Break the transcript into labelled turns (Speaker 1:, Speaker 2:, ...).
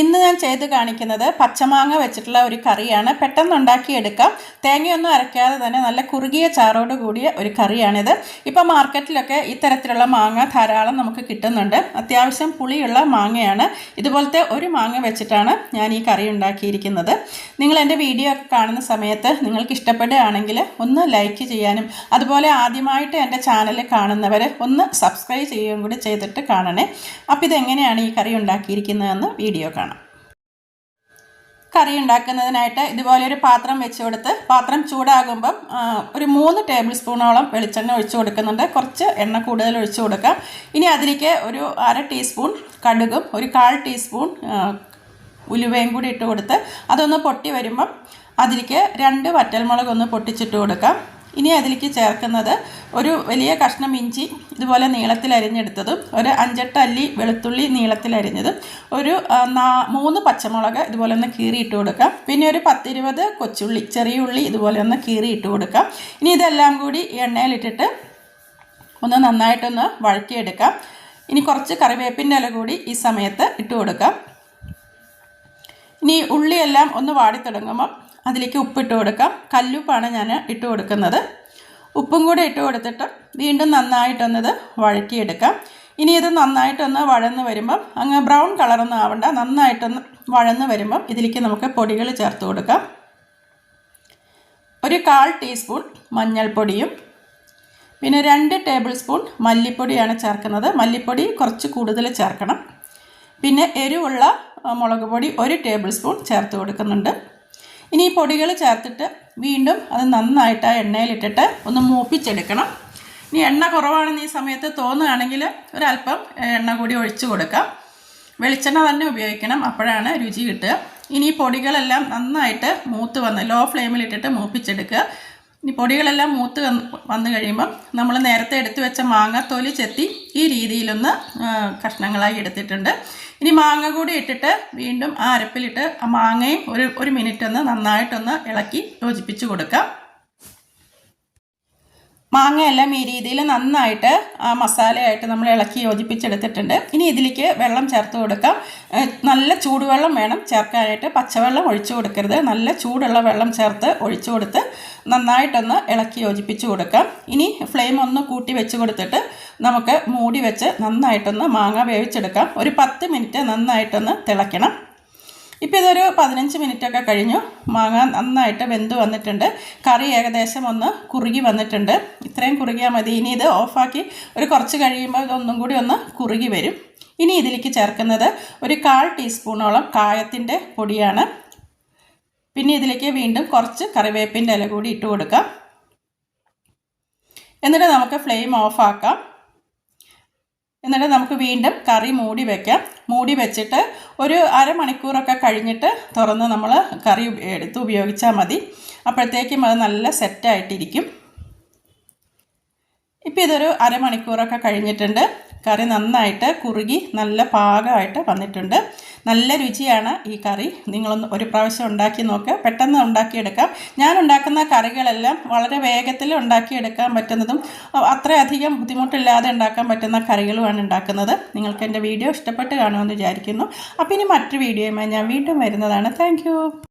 Speaker 1: ഇന്ന് ഞാൻ ചെയ്ത് കാണിക്കുന്നത് പച്ചമാങ്ങ വെച്ചിട്ടുള്ള ഒരു കറിയാണ്. പെട്ടെന്ന് ഉണ്ടാക്കിയെടുക്കാം തേങ്ങയൊന്നും അരയ്ക്കാതെ തന്നെ നല്ല കുറുകിയ ചാറോട് കൂടിയ ഒരു കറിയാണിത്. ഇപ്പോൾ മാർക്കറ്റിലൊക്കെ ഇത്തരത്തിലുള്ള മാങ്ങ ധാരാളം നമുക്ക് കിട്ടുന്നുണ്ട്. അത്യാവശ്യം പുളിയുള്ള മാങ്ങയാണ്. ഇതുപോലത്തെ ഒരു മാങ്ങ വെച്ചിട്ടാണ് ഞാൻ ഈ കറി ഉണ്ടാക്കിയിരിക്കുന്നത്. നിങ്ങൾ എന്റെ വീഡിയോ ഒക്കെ കാണുന്ന സമയത്ത് നിങ്ങൾക്ക് ഇഷ്ടപ്പെടുകയാണെങ്കിൽ ഒന്ന് ലൈക്ക് ചെയ്യാനും അതുപോലെ ആദ്യമായിട്ട് എന്റെ ചാനൽ കാണുന്നവർ ഒന്ന് സബ്സ്ക്രൈബ് ചെയ്യുകയും കൂടി ചെയ്തിട്ട് കാണണേ. അപ്പോൾ ഇതെങ്ങനെയാണ് ഈ കറി ഉണ്ടാക്കിയിരിക്കുന്നതെന്ന് വീഡിയോ കാണാം. കറി ഉണ്ടാക്കുന്നതിനായിട്ട് ഇതുപോലെ ഒരു പാത്രം വെച്ച് കൊടുത്ത് പാത്രം ചൂടാകുമ്പം ഒരു മൂന്ന് ടേബിൾ സ്പൂണോളം വെളിച്ചെണ്ണ ഒഴിച്ചു കൊടുക്കുന്നുണ്ട്. കുറച്ച് എണ്ണ കൂടുതൽ ഒഴിച്ചു കൊടുക്കാം. ഇനി അതിലേക്ക് ഒരു അര ടീസ്പൂൺ കടുകും ഒരു കാൽ ടീസ്പൂൺ ഉലുവയും കൂടി ഇട്ട് കൊടുത്ത് അതൊന്ന് പൊട്ടി വരുമ്പം അതിലേക്ക് രണ്ട് വറ്റൽമുളക് ഒന്ന് പൊട്ടിച്ചിട്ട് കൊടുക്കാം. ഇനി അതിലേക്ക് ചേർക്കുന്നത് ഒരു വലിയ കഷ്ണം ഇഞ്ചി ഇതുപോലെ നീളത്തിൽ അരിഞ്ഞെടുത്തതും ഒരു അഞ്ചെട്ട് അല്ലി വെളുത്തുള്ളി നീളത്തിൽ അരിഞ്ഞതും ഒരു മൂന്ന് പച്ചമുളക് ഇതുപോലെ ഒന്ന് കീറി ഇട്ട് കൊടുക്കാം. പിന്നെ ഒരു പത്തിരുപത് കൊച്ചുള്ളി ചെറിയ ഉള്ളി ഇതുപോലെ ഒന്ന് കീറി ഇട്ട് കൊടുക്കാം. ഇനി ഇതെല്ലാം കൂടി എണ്ണയിലിട്ടിട്ട് ഒന്ന് നന്നായിട്ടൊന്ന് വഴറ്റിയെടുക്കാം. ഇനി കുറച്ച് കറിവേപ്പിന്റെ ഇല കൂടി ഈ സമയത്ത് ഇട്ട് കൊടുക്കാം. ഇനി ഉള്ളിയെല്ലാം ഒന്ന് വാടി തുടങ്ങുമ്പം അതിലേക്ക് ഉപ്പിട്ട് കൊടുക്കാം. കല്ലുപ്പാണ് ഞാൻ ഇട്ട് കൊടുക്കുന്നത്. ഉപ്പും കൂടെ ഇട്ട് കൊടുത്തിട്ട് വീണ്ടും നന്നായിട്ടൊന്നത് വഴറ്റിയെടുക്കാം. ഇനി ഇത് നന്നായിട്ടൊന്ന് വഴന്ന് വരുമ്പം അങ്ങ് ബ്രൗൺ കളറൊന്നും ആവണ്ട. നന്നായിട്ടൊന്ന് വഴന്ന് വരുമ്പം ഇതിലേക്ക് നമുക്ക് പൊടികൾ ചേർത്ത് കൊടുക്കാം. ഒരു കാൽ ടീസ്പൂൺ മഞ്ഞൾപ്പൊടിയും പിന്നെ രണ്ട് ടേബിൾ സ്പൂൺ മല്ലിപ്പൊടിയാണ് ചേർക്കുന്നത്. മല്ലിപ്പൊടി കുറച്ച് കൂടുതൽ ചേർക്കണം. പിന്നെ എരിവുള്ള മുളക് പൊടി ഒരു ടേബിൾ സ്പൂൺ ചേർത്ത് കൊടുക്കുന്നുണ്ട്. ഇനി ഈ പൊടികൾ ചേർത്തിട്ട് വീണ്ടും അത് നന്നായിട്ട് ആ എണ്ണയിലിട്ടിട്ട് ഒന്ന് മൂപ്പിച്ചെടുക്കണം. ഇനി എണ്ണ കുറവാണെന്ന് ഈ സമയത്ത് തോന്നുകയാണെങ്കിൽ ഒരല്പം എണ്ണ കൂടി ഒഴിച്ചു കൊടുക്കാം. വെളിച്ചെണ്ണ തന്നെ ഉപയോഗിക്കണം അപ്പോഴാണ് രുചി കിട്ടുക. ഇനി ഈ പൊടികളെല്ലാം നന്നായിട്ട് മൂത്ത് വന്ന് ലോ ഫ്ലെയിമിലിട്ടിട്ട് മൂപ്പിച്ചെടുക്കുക. ഇനി പൊടികളെല്ലാം മൂത്ത് വന്ന് കഴിയുമ്പം നമ്മൾ നേരത്തെ എടുത്തു വെച്ച മാങ്ങ തൊലി ചെത്തി ഈ രീതിയിലൊന്ന് കഷ്ണങ്ങളായി എടുത്തിട്ടുണ്ട്. ഇനി മാങ്ങ കൂടി ഇട്ടിട്ട് വീണ്ടും ആ അരപ്പിലിട്ട് ആ മാങ്ങയും ഒരു ഒരു മിനിറ്റ് ഒന്ന് നന്നായിട്ടൊന്ന് ഇളക്കി യോജിപ്പിച്ച് കൊടുക്കാം. മാങ്ങയെല്ലാം ഈ രീതിയിൽ നന്നായിട്ട് ആ മസാലയായിട്ട് നമ്മൾ ഇളക്കി യോജിപ്പിച്ചെടുത്തിട്ടുണ്ട്. ഇനി ഇതിലേക്ക് വെള്ളം ചേർത്ത് കൊടുക്കാം. നല്ല ചൂടുവെള്ളം വേണം. ചേർക്കാനായിട്ട് പച്ചവെള്ളം ഒഴിച്ചു കൊടുക്കരുത്. നല്ല ചൂടുള്ള വെള്ളം ചേർത്ത് ഒഴിച്ചു കൊടുത്ത് നന്നായിട്ടൊന്ന് ഇളക്കി യോജിപ്പിച്ച് കൊടുക്കാം. ഇനി ഫ്ലെയിം ഒന്ന് കൂട്ടി വെച്ച് കൊടുത്തിട്ട് നമുക്ക് മൂടി വെച്ച് നന്നായിട്ടൊന്ന് മാങ്ങ വേവിച്ചെടുക്കാം. ഒരു പത്ത് മിനിറ്റ് നന്നായിട്ടൊന്ന് തിളയ്ക്കണം. ഇപ്പോൾ ഇതൊരു പതിനഞ്ച് മിനിറ്റൊക്കെ കഴിഞ്ഞു. മാങ്ങ നന്നായിട്ട് വെന്ത് വന്നിട്ടുണ്ട്. കറി ഏകദേശം ഒന്ന് കുറുകി വന്നിട്ടുണ്ട്. ഇത്രയും കുറുകിയാൽ മതി. ഇനി ഇത് ഓഫാക്കി ഒരു കുറച്ച് കഴിയുമ്പോൾ ഇതൊന്നും കൂടി ഒന്ന് കുറുകി വരും. ഇനി ഇതിലേക്ക് ചേർക്കുന്നത് ഒരു കാൽ ടീസ്പൂണോളം കായത്തിന്റെ പൊടിയാണ്. പിന്നെ ഇതിലേക്ക് വീണ്ടും കുറച്ച് കറിവേപ്പിന്റെ ഇല കൂടി ഇട്ട് കൊടുക്കാം. എന്നിട്ട് നമുക്ക് ഫ്ലെയിം ഓഫാക്കാം. എന്നിട്ട് നമുക്ക് വീണ്ടും കറി മൂടി വെക്കാം. മൂടി വെച്ചിട്ട് ഒരു അരമണിക്കൂറൊക്കെ കഴിഞ്ഞിട്ട് തുറന്ന് നമ്മൾ കറി എടുത്ത് ഉപയോഗിച്ചാൽ മതി. അപ്പോഴത്തേക്കും അത് നല്ല സെറ്റായിട്ടിരിക്കും ഇപ്പോൾ ഇതൊരു അരമണിക്കൂറൊക്കെ കഴിഞ്ഞിട്ടുണ്ട്. കറി നന്നായിട്ട് കുറുകി നല്ല പാകമായിട്ട് വന്നിട്ടുണ്ട്. നല്ല രുചിയാണ് ഈ കറി. നിങ്ങളൊന്ന് ഒരു പ്രാവശ്യം ഉണ്ടാക്കി നോക്കുക പെട്ടെന്ന് ഉണ്ടാക്കിയെടുക്കാം. ഞാൻ ഉണ്ടാക്കുന്ന കറികളെല്ലാം വളരെ വേഗത്തിൽ ഉണ്ടാക്കിയെടുക്കാൻ പറ്റുന്നതും അത്രയധികം ബുദ്ധിമുട്ടില്ലാതെ ഉണ്ടാക്കാൻ പറ്റുന്ന കറികളുമാണ് ഉണ്ടാക്കുന്നത്. നിങ്ങൾക്ക് എന്റെ വീഡിയോ ഇഷ്ടപ്പെട്ട് കാണുമെന്ന് വിചാരിക്കുന്നു. അപ്പം ഇനി മറ്റൊരു വീഡിയോയുമായി ഞാൻ വീണ്ടും വരുന്നതാണ്. താങ്ക്